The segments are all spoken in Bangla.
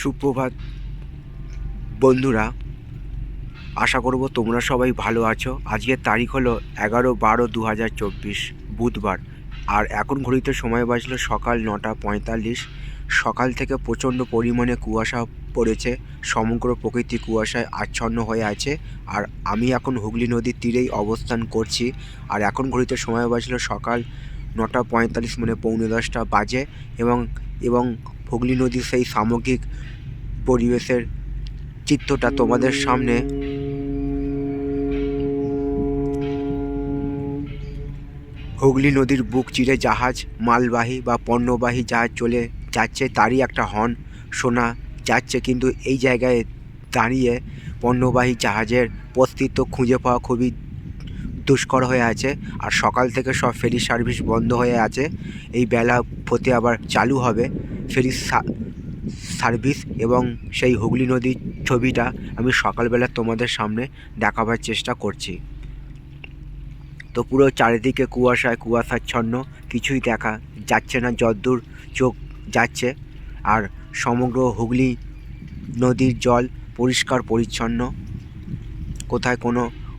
সুপ্রভাত। বন্ধুরা, আশা করব তোমরা সবাই ভালো আছো। আজকের তারিখ হলো এগারো বারো দু হাজার চব্বিশ, বুধবার। আর এখন ঘড়িতে সময় বাজলো সকাল নটা পঁয়তাল্লিশ। সকাল থেকে প্রচণ্ড পরিমাণে কুয়াশা পড়েছে। সমগ্র প্রকৃতি কুয়াশায় আচ্ছন্ন হয়ে আছে। আর আমি এখন হুগলি নদীর তীরেই অবস্থান করছি। আর এখন ঘড়িতে সময় বাজলো সকাল নটা পঁয়তাল্লিশ মানে পৌনে দশটা বাজে এবং এবং হুগলি নদীর সেই সামগ্রিক পরিবেশের চিত্রটা তোমাদের সামনে। হুগলি নদীর বুক চিরে জাহাজ, মালবাহী বা পণ্যবাহী জাহাজ চলে যাচ্ছে, তারই একটা হর্ন শোনা যাচ্ছে। কিন্তু এই জায়গায় দাঁড়িয়ে পণ্যবাহী জাহাজের অস্তিত্ব খুঁজে পাওয়া খুবই দুষ্কর হয়ে আছে আর সকাল থেকে সব ফেরি সার্ভিস বন্ধ হয়ে আছে। এই বেলা হতে আবার চালু হবে ফেরি সার্ভিস এবং সেই হুগলি নদীর ছবিটা আমি সকালবেলা তোমাদের সামনে দেখাবার চেষ্টা করছি। তো পুরো চারিদিকে কুয়াশায় কুয়াশাচ্ছন্ন, কিছুই দেখা যাচ্ছে না, যদ্দূর চোখ যাচ্ছে। আর সমগ্র হুগলি নদীর জল পরিষ্কার পরিচ্ছন্ন। কোথায় কোনো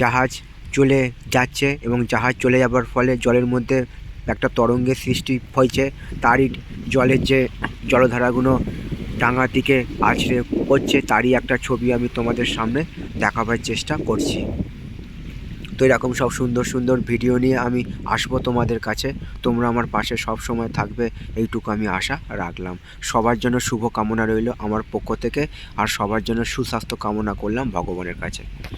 জাহাজ চলে যাচ্ছে এবং জাহাজ চলে যাবার ফলে জলের মধ্যে একটা তরঙ্গের সৃষ্টি হয়েছে। তারই জলের যে জলধারাগুলো ডাঙার দিকে আছড়ে পড়ছে, তারই একটা ছবি আমি তোমাদের সামনে দেখাবার চেষ্টা করছি। তো এরকম সব সুন্দর সুন্দর ভিডিও নিয়ে আমি আসব তোমাদের কাছে। তোমরা আমার পাশে সব সময় থাকবে, এইটুকু আমি আশা রাখলাম। সবার জন্য শুভ কামনা রইল আমার পক্ষ থেকে, আর সবার জন্য সুস্বাস্থ্য কামনা করলাম ভগবানের কাছে।